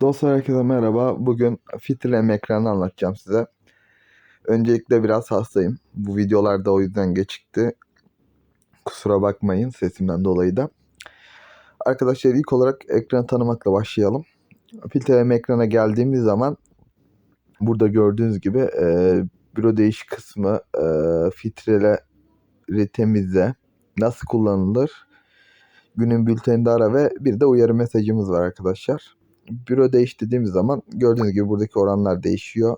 Dostlar herkese merhaba. Bugün filtreleme ekranı anlatacağım size. Öncelikle biraz hastayım. Bu videolarda o yüzden geçikti. Kusura bakmayın sesimden dolayı da. Arkadaşlar ilk olarak ekranı tanımakla başlayalım. Filtreleme ekrana geldiğimiz zaman burada gördüğünüz gibi e, büro değiş kısmı e, filtreleri temizle nasıl kullanılır günün bülteninde ara ve bir de uyarı mesajımız var arkadaşlar büro değiş dediğimiz zaman gördüğünüz gibi buradaki oranlar değişiyor.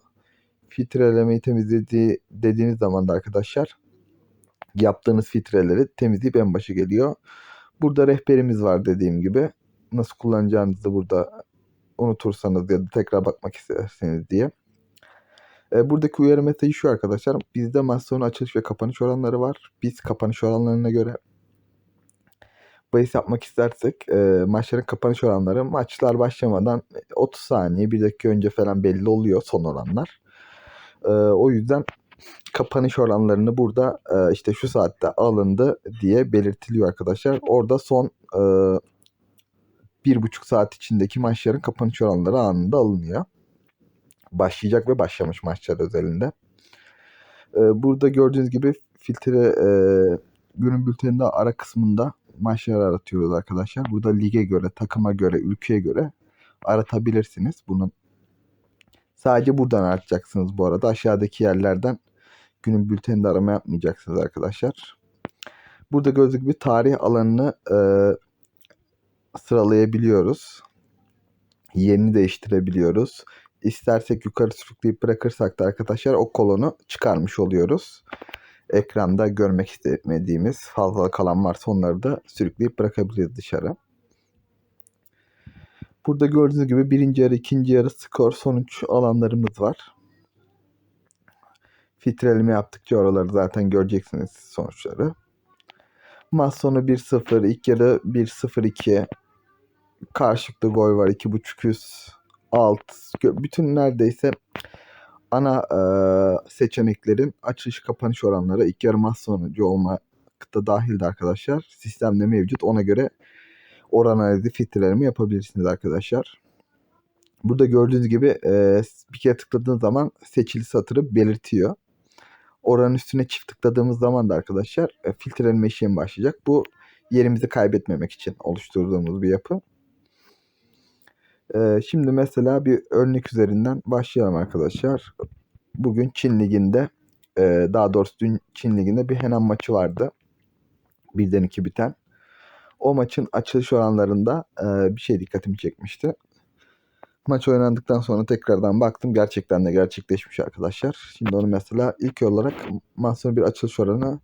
Filtrelemeyi temizlediği dediğiniz zaman da arkadaşlar yaptığınız filtreleri temizleyip en başa geliyor. Burada rehberimiz var dediğim gibi. Nasıl kullanacağınızı burada unutursanız ya da tekrar bakmak isterseniz diye. E, buradaki uyarı mesajı şu arkadaşlar. Bizde maç açılış ve kapanış oranları var. Biz kapanış oranlarına göre bahis yapmak istersek e, maçların kapanış oranları maçlar başlamadan 30 saniye bir dakika önce falan belli oluyor son oranlar. E, o yüzden kapanış oranlarını burada e, işte şu saatte alındı diye belirtiliyor arkadaşlar. Orada son e, bir buçuk saat içindeki maçların kapanış oranları anında alınıyor. Başlayacak ve başlamış maçlar özelinde. E, burada gördüğünüz gibi filtre e, günün bülteninde ara kısmında maçları aratıyoruz arkadaşlar. Burada lige göre, takıma göre, ülkeye göre aratabilirsiniz. Bunu sadece buradan aratacaksınız bu arada. Aşağıdaki yerlerden günün bülteninde arama yapmayacaksınız arkadaşlar. Burada gördüğünüz gibi tarih alanını e, sıralayabiliyoruz. Yerini değiştirebiliyoruz. İstersek yukarı sürükleyip bırakırsak da arkadaşlar o kolonu çıkarmış oluyoruz ekranda görmek istemediğimiz fazla kalan varsa onları da sürükleyip bırakabiliriz dışarı. Burada gördüğünüz gibi birinci yarı, ikinci yarı skor, sonuç alanlarımız var. Filtreleme yaptıkça oraları zaten göreceksiniz sonuçları. Maç sonu 1-0, ilk yarı 1-0-2. Karşılıklı gol var 2.5 üst, alt. Bütün neredeyse ana e, seçeneklerin açılış kapanış oranları ilk yarı maç sonucu olmakta dahildi arkadaşlar. Sistemde mevcut. Ona göre oran analizi filtrelerimi yapabilirsiniz arkadaşlar. Burada gördüğünüz gibi e, bir kere tıkladığınız zaman seçili satırı belirtiyor. Oranın üstüne çift tıkladığımız zaman da arkadaşlar e, filtreleme işlemi başlayacak. Bu yerimizi kaybetmemek için oluşturduğumuz bir yapı. Ee, şimdi mesela bir örnek üzerinden başlayalım arkadaşlar. Bugün Çin Ligi'nde e, daha doğrusu dün Çin Ligi'nde bir Henan maçı vardı. Birden iki biten. O maçın açılış oranlarında e, bir şey dikkatimi çekmişti. Maç oynandıktan sonra tekrardan baktım. Gerçekten de gerçekleşmiş arkadaşlar. Şimdi onu mesela ilk olarak maç sonu bir açılış oranı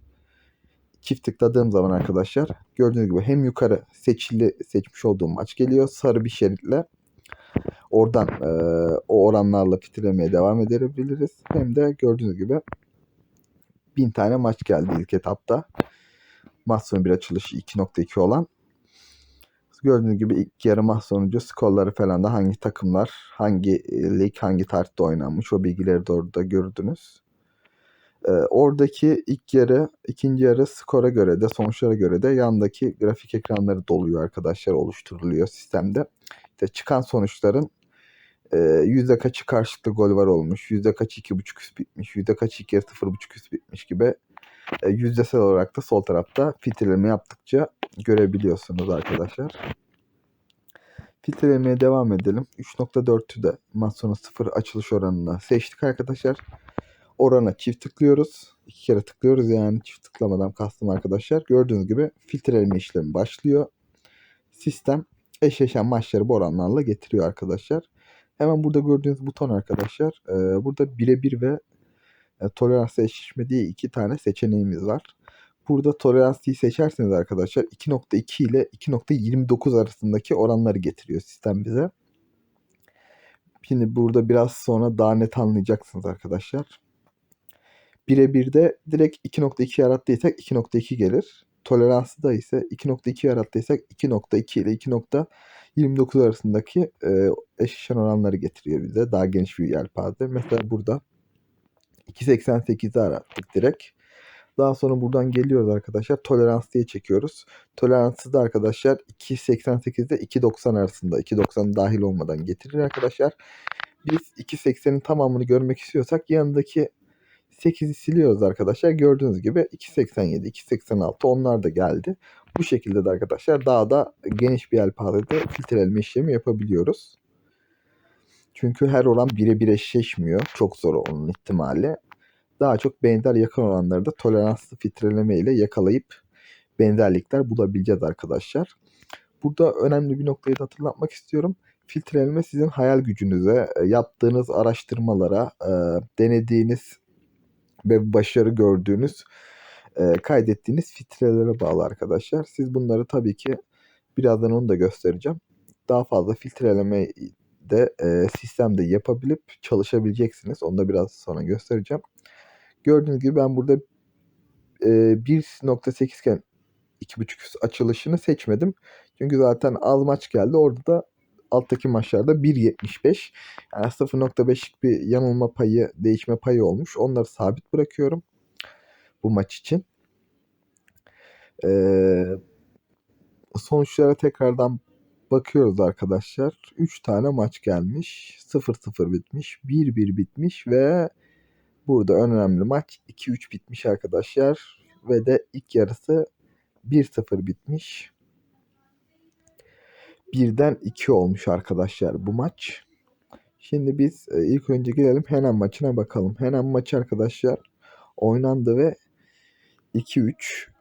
çift tıkladığım zaman arkadaşlar gördüğünüz gibi hem yukarı seçili seçmiş olduğum maç geliyor sarı bir şeritle Oradan e, o oranlarla filtrelemeye devam edebiliriz. Hem de gördüğünüz gibi bin tane maç geldi ilk etapta. Maç sonu bir açılışı 2.2 olan. Gördüğünüz gibi ilk yarı maç sonucu skorları falan da hangi takımlar, hangi lig, hangi tarihte oynanmış o bilgileri de orada gördünüz. Ee, oradaki ilk yarı, ikinci yarı skora göre de sonuçlara göre de yandaki grafik ekranları doluyor arkadaşlar oluşturuluyor sistemde. İşte çıkan sonuçların e, yüzde kaçı karşılıklı gol var olmuş, yüzde kaçı iki buçuk üst bitmiş, yüzde kaçı iki sıfır buçuk üst bitmiş gibi e, yüzdesel olarak da sol tarafta filtreleme yaptıkça görebiliyorsunuz arkadaşlar. Filtrelemeye devam edelim. 3.4'ü de maç sonu 0 açılış oranına seçtik arkadaşlar. Orana çift tıklıyoruz. İki kere tıklıyoruz yani çift tıklamadan kastım arkadaşlar. Gördüğünüz gibi filtreleme işlemi başlıyor. Sistem eşleşen maçları bu oranlarla getiriyor arkadaşlar. Hemen burada gördüğünüz buton arkadaşlar. E, burada birebir ve e, toleransla eşleşme diye iki tane seçeneğimiz var. Burada toleransıyı seçerseniz arkadaşlar 2.2 ile 2.29 arasındaki oranları getiriyor sistem bize. Şimdi burada biraz sonra daha net anlayacaksınız arkadaşlar. Birebir de direkt 2.2 yarattıysak 2.2 gelir. Toleransı da ise 2.2 yarattıysak 2.2 ile 2.29 arasındaki e, eşleşen oranları getiriyor bize. Daha geniş bir yelpaze. Mesela burada 2.88'i arattık direkt. Daha sonra buradan geliyoruz arkadaşlar. Tolerans diye çekiyoruz. Toleransı da arkadaşlar 2.88 ile 2.90 arasında. 2.90 dahil olmadan getirir arkadaşlar. Biz 2.80'in tamamını görmek istiyorsak yanındaki 8'i siliyoruz arkadaşlar. Gördüğünüz gibi 2.87, 2.86 onlar da geldi. Bu şekilde de arkadaşlar daha da geniş bir yelpazede filtreleme işlemi yapabiliyoruz. Çünkü her oran birebir eşleşmiyor. Çok zor onun ihtimali. Daha çok benzer yakın oranları da toleranslı filtreleme ile yakalayıp benzerlikler bulabileceğiz arkadaşlar. Burada önemli bir noktayı da hatırlatmak istiyorum. Filtreleme sizin hayal gücünüze, e, yaptığınız araştırmalara, e, denediğiniz ve başarı gördüğünüz, e, kaydettiğiniz filtrelere bağlı arkadaşlar. Siz bunları tabii ki birazdan onu da göstereceğim. Daha fazla filtreleme de e, sistemde yapabilip çalışabileceksiniz. Onu da biraz sonra göstereceğim. Gördüğünüz gibi ben burada e, 1.8 iken 2.5 üst açılışını seçmedim. Çünkü zaten az maç geldi. Orada da alttaki maçlarda 1.75 yani 0.5'lik bir yanılma payı, değişme payı olmuş. Onları sabit bırakıyorum bu maç için. Ee, sonuçlara tekrardan bakıyoruz arkadaşlar. 3 tane maç gelmiş. 0-0 bitmiş. 1-1 bitmiş ve burada önemli maç 2-3 bitmiş arkadaşlar. Ve de ilk yarısı 1-0 bitmiş. Birden 2 olmuş arkadaşlar bu maç. Şimdi biz e, ilk önce gelelim Henan maçına bakalım. Henan maçı arkadaşlar oynandı ve 2-3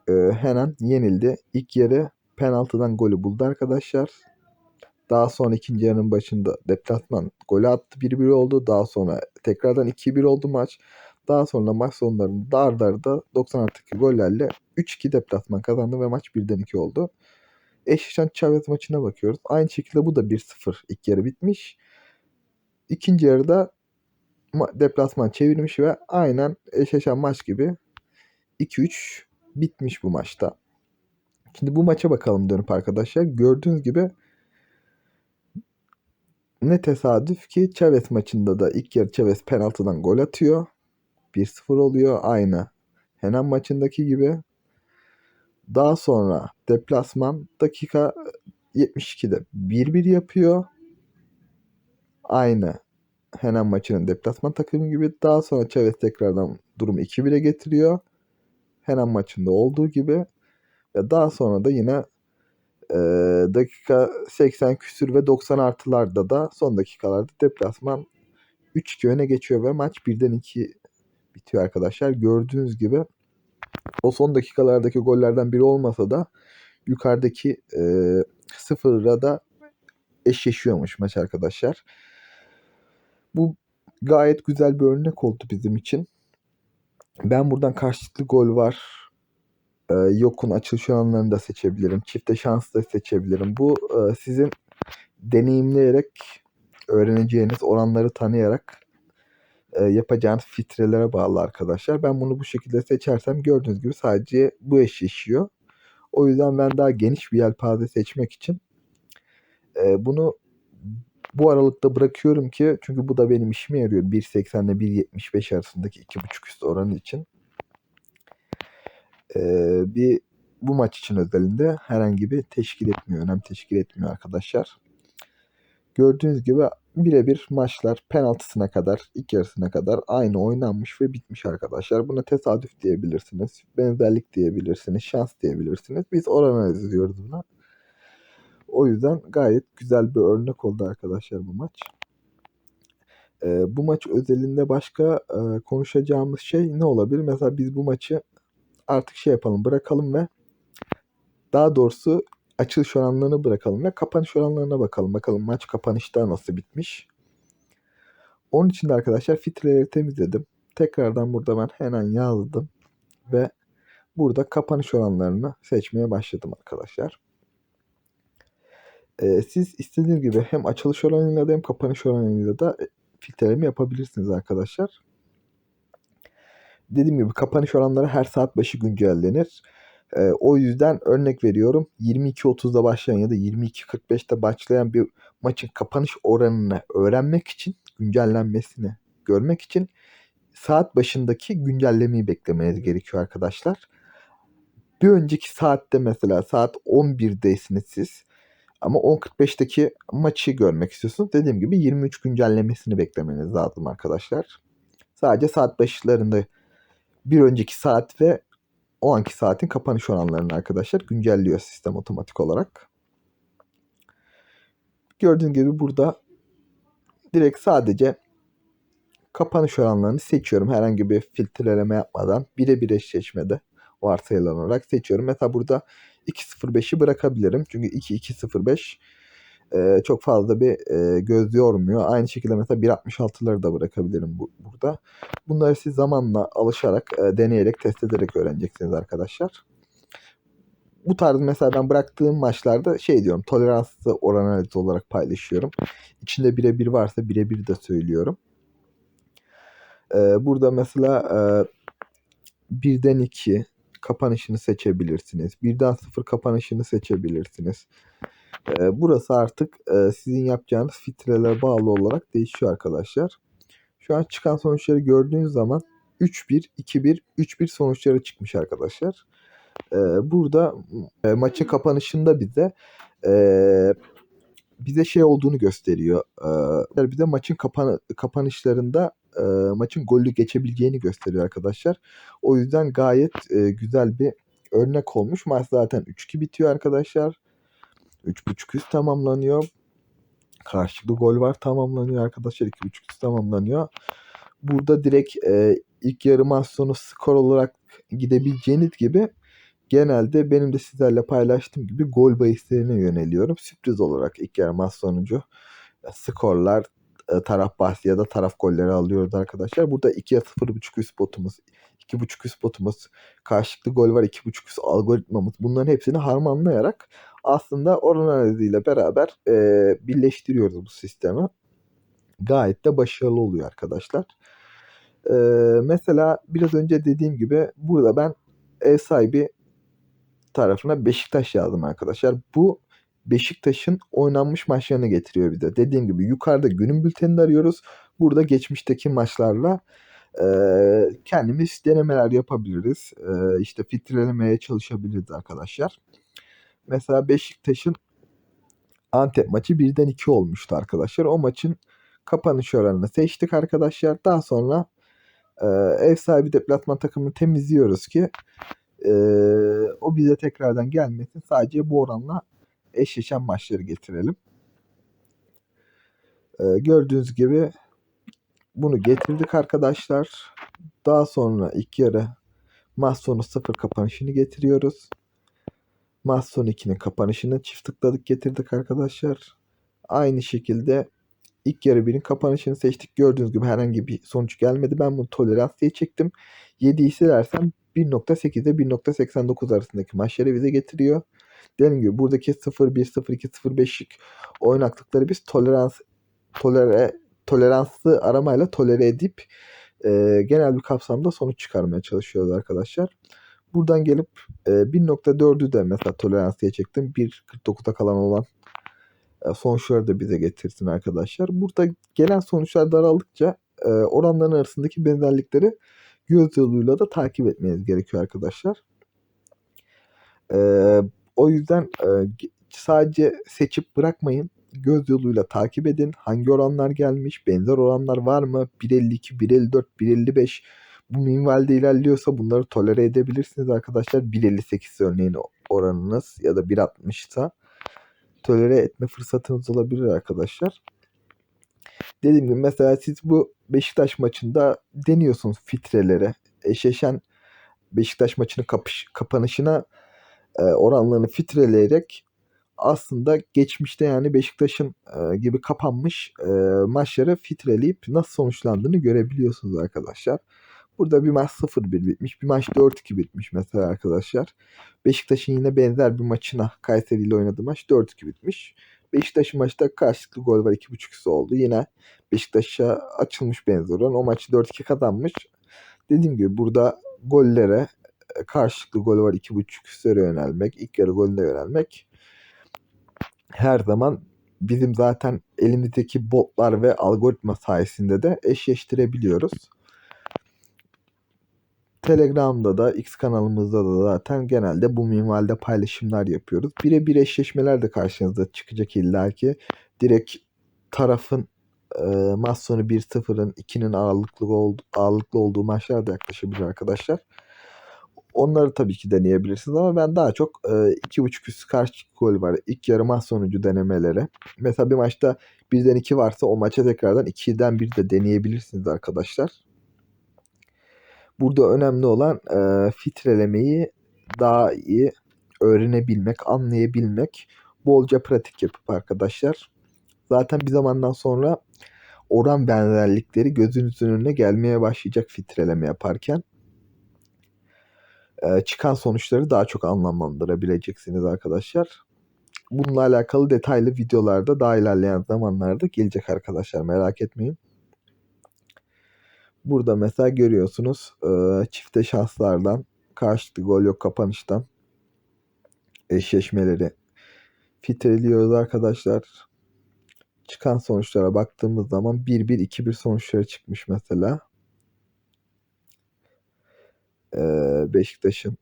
e, Henan yenildi. İlk yarı penaltıdan golü buldu arkadaşlar. Daha sonra ikinci yarının başında deplasman golü attı 1-1 oldu. Daha sonra tekrardan 2-1 oldu maç. Daha sonra maç sonlarında dar darda 90 artık gollerle 3-2 deplasman kazandı ve maç 1'den 2 oldu. Eşleşen Chavez maçına bakıyoruz. Aynı şekilde bu da 1-0 ilk yarı bitmiş. İkinci yarıda deplasman çevirmiş ve aynen eşleşen maç gibi 2-3 bitmiş bu maçta. Şimdi bu maça bakalım dönüp arkadaşlar. Gördüğünüz gibi ne tesadüf ki Chavez maçında da ilk yarı Chavez penaltıdan gol atıyor. 1-0 oluyor aynı. Henan maçındaki gibi. Daha sonra deplasman dakika 72'de 1-1 yapıyor. Aynı Henan maçının deplasman takımı gibi. Daha sonra Chavez tekrardan durumu 2-1'e getiriyor. Henan maçında olduğu gibi. Ve daha sonra da yine e, dakika 80 küsür ve 90 artılarda da son dakikalarda deplasman 3-2 öne geçiyor ve maç 1'den 2 bitiyor arkadaşlar. Gördüğünüz gibi o son dakikalardaki gollerden biri olmasa da yukarıdaki e, sıfırla da eşleşiyormuş maç arkadaşlar. Bu gayet güzel bir örnek oldu bizim için. Ben buradan karşılıklı gol var. E, yokun açılış oranlarını da seçebilirim. Çifte şans da seçebilirim. Bu e, sizin deneyimleyerek öğreneceğiniz oranları tanıyarak e, yapacağınız filtrelere bağlı arkadaşlar. Ben bunu bu şekilde seçersem gördüğünüz gibi sadece bu eşleşiyor. O yüzden ben daha geniş bir yelpaze seçmek için e, bunu bu aralıkta bırakıyorum ki çünkü bu da benim işime yarıyor. 1.80 ile 1.75 arasındaki 2.5 üst oranı için. Ee, bir bu maç için özelinde herhangi bir teşkil etmiyor. Önem teşkil etmiyor arkadaşlar. Gördüğünüz gibi birebir maçlar penaltısına kadar, ilk yarısına kadar aynı oynanmış ve bitmiş arkadaşlar. Buna tesadüf diyebilirsiniz, benzerlik diyebilirsiniz, şans diyebilirsiniz. Biz oran analizi diyoruz buna. O yüzden gayet güzel bir örnek oldu arkadaşlar bu maç. Ee, bu maç özelinde başka e, konuşacağımız şey ne olabilir? Mesela biz bu maçı artık şey yapalım, bırakalım ve daha doğrusu açılış oranlarını bırakalım ve kapanış oranlarına bakalım. Bakalım maç kapanışta nasıl bitmiş. Onun için de arkadaşlar filtreleri temizledim. Tekrardan burada ben hemen yazdım ve burada kapanış oranlarını seçmeye başladım arkadaşlar. Ee, siz istediğiniz gibi hem açılış oranıyla da hem kapanış oranıyla da filtreleme yapabilirsiniz arkadaşlar. Dediğim gibi kapanış oranları her saat başı güncellenir. Ee, o yüzden örnek veriyorum 22.30'da başlayan ya da 22.45'te başlayan bir maçın kapanış oranını öğrenmek için güncellenmesini görmek için saat başındaki güncellemeyi beklemeniz gerekiyor arkadaşlar. Bir önceki saatte mesela saat 11'deysiniz siz. Ama 10.45'teki maçı görmek istiyorsunuz. Dediğim gibi 23 güncellemesini beklemeniz lazım arkadaşlar. Sadece saat başlarında bir önceki saat ve o anki saatin kapanış oranlarını arkadaşlar güncelliyor sistem otomatik olarak. Gördüğünüz gibi burada direkt sadece kapanış oranlarını seçiyorum. Herhangi bir filtreleme yapmadan birebir eşleşmede varsayılan olarak seçiyorum. Mesela burada 2.05'i bırakabilirim. Çünkü 2.2.05 e, çok fazla bir e, göz yormuyor. Aynı şekilde mesela 1.66'ları da bırakabilirim bu, burada. Bunları siz zamanla alışarak, e, deneyerek, test ederek öğreneceksiniz arkadaşlar. Bu tarz mesela ben bıraktığım maçlarda şey diyorum toleranslı oran analizi olarak paylaşıyorum. İçinde birebir varsa birebir de söylüyorum. Ee, burada mesela e, birden 2 kapanışını seçebilirsiniz. Birden 0 kapanışını seçebilirsiniz. Ee, burası artık e, sizin yapacağınız filtrelere bağlı olarak değişiyor arkadaşlar. Şu an çıkan sonuçları gördüğünüz zaman 3-1, 2-1, 3-1 sonuçları çıkmış arkadaşlar. Ee, burada e, maçın kapanışında bize e, bize şey olduğunu gösteriyor. Ee, bize maçın kapan kapanışlarında e, maçın golü geçebileceğini gösteriyor arkadaşlar. O yüzden gayet e, güzel bir örnek olmuş. Maç zaten 3-2 bitiyor arkadaşlar. 3.5 üst tamamlanıyor. Karşılıklı gol var tamamlanıyor arkadaşlar. 2.5 üst tamamlanıyor. Burada direkt e, ilk yarı maç sonu skor olarak gidebileceğiniz gibi genelde benim de sizlerle paylaştığım gibi gol bahislerine yöneliyorum. Sürpriz olarak ilk yarı maç sonucu e, skorlar e, taraf bahsi ya da taraf golleri alıyoruz arkadaşlar. Burada 2'ye 0.5 üst botumuz, 2.5 üst botumuz, karşılıklı gol var 2.5 üst algoritmamız bunların hepsini harmanlayarak aslında oran analiziyle beraber e, birleştiriyoruz bu sistemi. Gayet de başarılı oluyor arkadaşlar. E, mesela biraz önce dediğim gibi burada ben ev sahibi tarafına Beşiktaş yazdım arkadaşlar. Bu Beşiktaş'ın oynanmış maçlarını getiriyor bize. Dediğim gibi yukarıda günün bültenini arıyoruz. Burada geçmişteki maçlarla e, kendimiz denemeler yapabiliriz. E, işte filtrelemeye çalışabiliriz arkadaşlar. Mesela Beşiktaş'ın Antep maçı birden 2 olmuştu arkadaşlar. O maçın kapanış oranını seçtik arkadaşlar. Daha sonra e, ev sahibi deplasman takımını temizliyoruz ki e, o bize tekrardan gelmesin. Sadece bu oranla eşleşen maçları getirelim. E, gördüğünüz gibi bunu getirdik arkadaşlar. Daha sonra ilk yarı maç sonu sıfır kapanışını getiriyoruz. Sonu 2'nin kapanışını çift tıkladık getirdik arkadaşlar. Aynı şekilde ilk yarı 1'in kapanışını seçtik. Gördüğünüz gibi herhangi bir sonuç gelmedi. Ben bunu tolerans diye çektim. 7'yi silersem 1.8 ile 1.89 arasındaki maçları bize getiriyor. Dediğim gibi buradaki 0-1, 0-2, 0-5'lik oynaklıkları biz tolerans tolere, toleranslı aramayla tolere edip e, genel bir kapsamda sonuç çıkarmaya çalışıyoruz arkadaşlar. Buradan gelip e, 1.4'ü de mesela tolerans diye çektim. 1.49'a kalan olan e, sonuçları da bize getirsin arkadaşlar. Burada gelen sonuçlar daraldıkça e, oranların arasındaki benzerlikleri göz yoluyla da takip etmeniz gerekiyor arkadaşlar. E, o yüzden e, sadece seçip bırakmayın. Göz yoluyla takip edin. Hangi oranlar gelmiş? Benzer oranlar var mı? 1.52, 1.54, 1.55 bu minvalde ilerliyorsa bunları tolere edebilirsiniz arkadaşlar. 1.58 örneğin oranınız ya da 1.60 ise tolere etme fırsatınız olabilir arkadaşlar. Dediğim gibi mesela siz bu Beşiktaş maçında deniyorsunuz filtrelere. Eşleşen Beşiktaş maçının kapış, kapanışına e, oranlarını filtreleyerek aslında geçmişte yani Beşiktaş'ın e, gibi kapanmış e, maçları filtreleyip nasıl sonuçlandığını görebiliyorsunuz arkadaşlar. Burada bir maç 0-1 bitmiş. Bir maç 4-2 bitmiş mesela arkadaşlar. Beşiktaş'ın yine benzer bir maçına Kayseri ile oynadığı maç 4-2 bitmiş. Beşiktaş'ın maçta karşılıklı gol var 2.5 üstü oldu. Yine Beşiktaş'a açılmış benzer olan. O maçı 4-2 kazanmış. Dediğim gibi burada gollere karşılıklı gol var 2.5 üstlere yönelmek. ilk yarı golüne yönelmek her zaman bizim zaten elimizdeki botlar ve algoritma sayesinde de eşleştirebiliyoruz. Telegram'da da X kanalımızda da zaten genelde bu minvalde paylaşımlar yapıyoruz. Birebir eşleşmeler de karşınıza çıkacak illaki. Direkt tarafın e, maç sonu 1-0'ın 2'nin ağırlıklı, oldu, ağırlıklı olduğu maçlar da yaklaşabilir arkadaşlar. Onları tabii ki deneyebilirsiniz ama ben daha çok e, 2.5 üst karşı gol var. İlk yarı maç sonucu denemeleri. Mesela bir maçta 1'den 2 varsa o maça tekrardan 2'den 1 de deneyebilirsiniz arkadaşlar. Burada önemli olan e, filtrelemeyi daha iyi öğrenebilmek, anlayabilmek, bolca pratik yapıp arkadaşlar. Zaten bir zamandan sonra oran benzerlikleri gözünüzün önüne gelmeye başlayacak filtreleme yaparken. E, çıkan sonuçları daha çok anlamlandırabileceksiniz arkadaşlar. Bununla alakalı detaylı videolarda daha ilerleyen zamanlarda gelecek arkadaşlar merak etmeyin. Burada mesela görüyorsunuz e, çifte şanslardan karşılıklı gol yok kapanıştan eşleşmeleri filtreliyoruz arkadaşlar. Çıkan sonuçlara baktığımız zaman 1-1-2-1 sonuçları çıkmış mesela. Ee, Beşiktaş'ın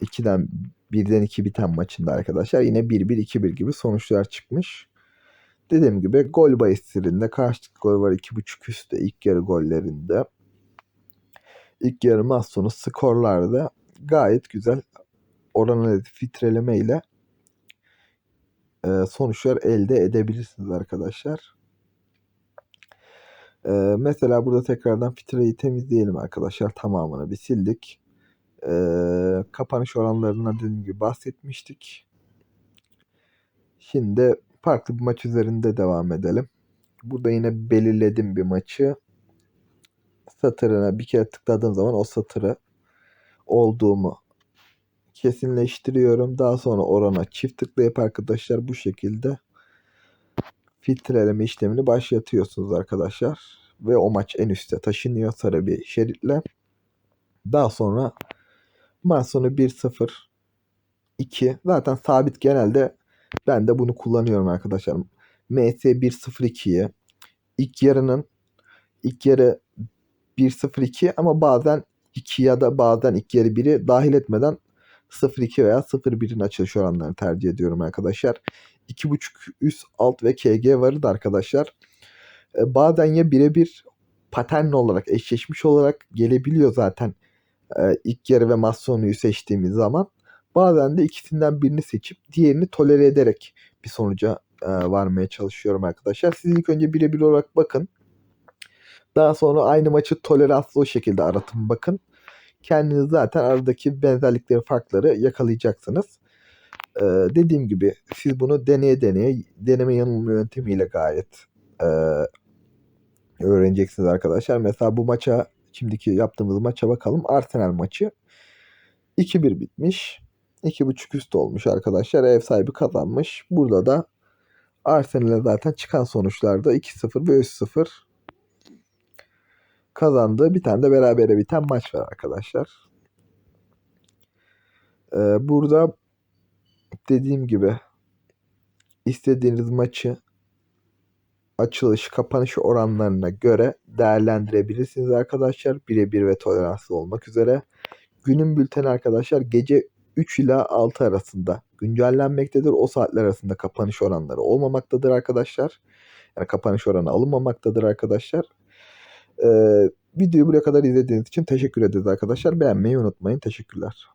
2'den 1'den 2 biten maçında arkadaşlar yine 1-1-2-1 gibi sonuçlar çıkmış. Dediğim gibi gol bahislerinde karşılıklı gol var 2.5 üstte ilk yarı gollerinde. İlk yarı maç sonu skorlarda gayet güzel oran analizi filtreleme ile e, sonuçlar elde edebilirsiniz arkadaşlar. E, mesela burada tekrardan filtreyi temizleyelim arkadaşlar. Tamamını bir sildik. E, kapanış oranlarından dediğim gibi bahsetmiştik. Şimdi farklı bir maç üzerinde devam edelim. Burada yine belirledim bir maçı. Satırına bir kere tıkladığım zaman o satırı olduğumu kesinleştiriyorum. Daha sonra orana çift tıklayıp arkadaşlar bu şekilde filtreleme işlemini başlatıyorsunuz arkadaşlar. Ve o maç en üste taşınıyor sarı bir şeritle. Daha sonra maç sonu 1-0 2 zaten sabit genelde ben de bunu kullanıyorum arkadaşlar. MS 1-0-2'yi ilk yarının ilk yarı 1-0-2 ama bazen 2 ya da bazen ilk yarı 1'i dahil etmeden 0.2 veya 0.1'in açılış oranlarını tercih ediyorum arkadaşlar. 2.5 üst alt ve KG varı da arkadaşlar. E, bazen ya birebir patern olarak eşleşmiş olarak gelebiliyor zaten e, ilk yarı ve maç sonuyu seçtiğimiz zaman. Bazen de ikisinden birini seçip diğerini tolere ederek bir sonuca e, varmaya çalışıyorum arkadaşlar. Siz ilk önce birebir olarak bakın. Daha sonra aynı maçı toleranslı o şekilde aratın bakın kendiniz zaten aradaki benzerlikleri, farkları yakalayacaksınız. Ee, dediğim gibi siz bunu deneye deneye, deneme yanılma yöntemiyle gayet e, öğreneceksiniz arkadaşlar. Mesela bu maça, şimdiki yaptığımız maça bakalım. Arsenal maçı 2-1 bitmiş. 2.5 üst olmuş arkadaşlar. Ev sahibi kazanmış. Burada da Arsenal'e zaten çıkan sonuçlarda 2-0 ve 3-0 kazandığı bir tane de berabere biten maç var arkadaşlar. Ee, burada dediğim gibi istediğiniz maçı açılış, kapanış oranlarına göre değerlendirebilirsiniz arkadaşlar. Birebir ve toleranslı olmak üzere. Günün bülteni arkadaşlar gece 3 ila 6 arasında güncellenmektedir. O saatler arasında kapanış oranları olmamaktadır arkadaşlar. Yani kapanış oranı alınmamaktadır arkadaşlar. Ee, videoyu buraya kadar izlediğiniz için teşekkür ederiz arkadaşlar. Beğenmeyi unutmayın. Teşekkürler.